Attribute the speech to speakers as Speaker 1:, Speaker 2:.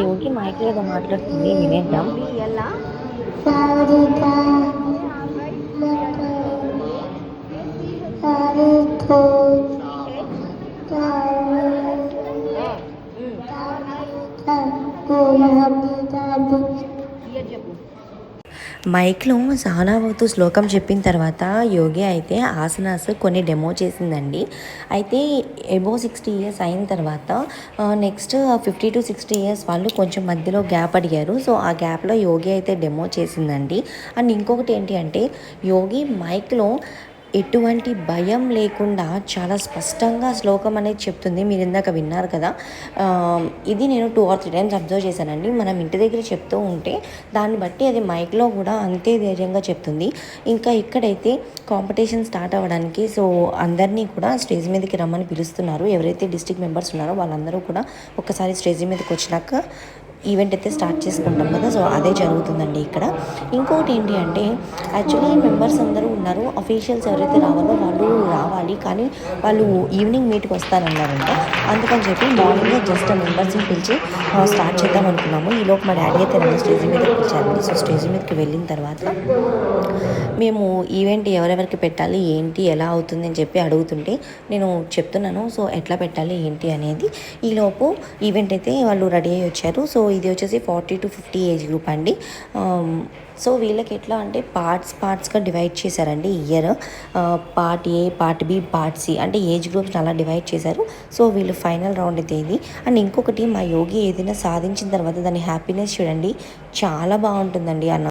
Speaker 1: ಯೋಗಿ ಮೈಕ್ಲಿಗೆ ಮಾತಾಡ್ತೀನಿ ವಿನೇದಂ ಎಲ್ಲ Iya, dia bu. మైక్లో సానావతు శ్లోకం చెప్పిన తర్వాత యోగి అయితే ఆసనాస్ కొన్ని డెమో చేసిందండి. అయితే ఎబో సిక్స్టీ ఇయర్స్ అయిన తర్వాత next fifty to sixty years వాళ్ళు కొంచెం మధ్యలో గ్యాప్ అడిగారు. సో ఆ గ్యాప్లో యోగి అయితే డెమో చేసిందండి. అండ్ ఇంకొకటి ఏంటి అంటే యోగి మైక్లో ఎటువంటి భయం లేకుండా చాలా స్పష్టంగా శ్లోకం అనేది చెప్తుంది. మీరు ఇందాక విన్నారు కదా. ఇది నేను two or three times observe చేశానండి. మనం ఇంటి దగ్గర చెప్తూ ఉంటే దాన్ని బట్టి అది మైక్లో కూడా అంతే ధైర్యంగా చెప్తుంది. ఇంకా ఇక్కడైతే కాంపిటీషన్ స్టార్ట్ అవ్వడానికి సో అందరినీ కూడా స్టేజ్ మీదకి రమ్మని పిలుస్తున్నారు. ఎవరైతే డిస్టిక్ మెంబర్స్ ఉన్నారో వాళ్ళందరూ కూడా ఒకసారి స్టేజ్ మీదకి వచ్చినాక ఈవెంట్ అయితే స్టార్ట్ చేసుకుంటాం కదా సో అదే జరుగుతుందండి ఇక్కడ. ఇంకోటి ఏంటి అంటే యాక్చువల్లీ మెంబర్స్ అందరూ ఉన్నారు. అఫీషియల్స్ ఎవరైతే రావాలో వాళ్ళు రావాలి కానీ వాళ్ళు ఈవినింగ్ మీట్కి వస్తారన్నారంట. అందుకని చెప్పి మార్నింగ్ జస్ట్ మెంబర్స్ని పిలిచి స్టార్ట్ చేద్దాం అనుకున్నాము. ఈలోపు మా డాడీ అయితే నన్ను స్టేజ్ మీదకి పిలిచారండి సో స్టేజ్ మీదకి వెళ్ళిన తర్వాత మేము ఈవెంట్ ఎవరెవరికి పెట్టాలి ఏంటి ఎలా అవుతుంది అని చెప్పి అడుగుతుంటే నేను చెప్తున్నాను. సో ఎట్లా పెట్టాలి ఏంటి అనేది ఈలోపు ఈవెంట్ అయితే వాళ్ళు రెడీ అయ్యి వచ్చారు. సో ఇది వచ్చేసి forty to fifty age group అండి. సో వీళ్ళకి ఎట్లా అంటే పార్ట్స్ పార్ట్స్గా డివైడ్ చేశారండి year. Part A part B part C అంటే ఏజ్ గ్రూప్స్ అలా డివైడ్ చేశారు. సో వీళ్ళు ఫైనల్ రౌండ్ అయితే ఇది. అండ్ ఇంకొకటి మా యోగి ఏదైనా సాధించిన తర్వాత దాని హ్యాపీనెస్ చూడండి. చాలా బాగుంటుందండి అన్న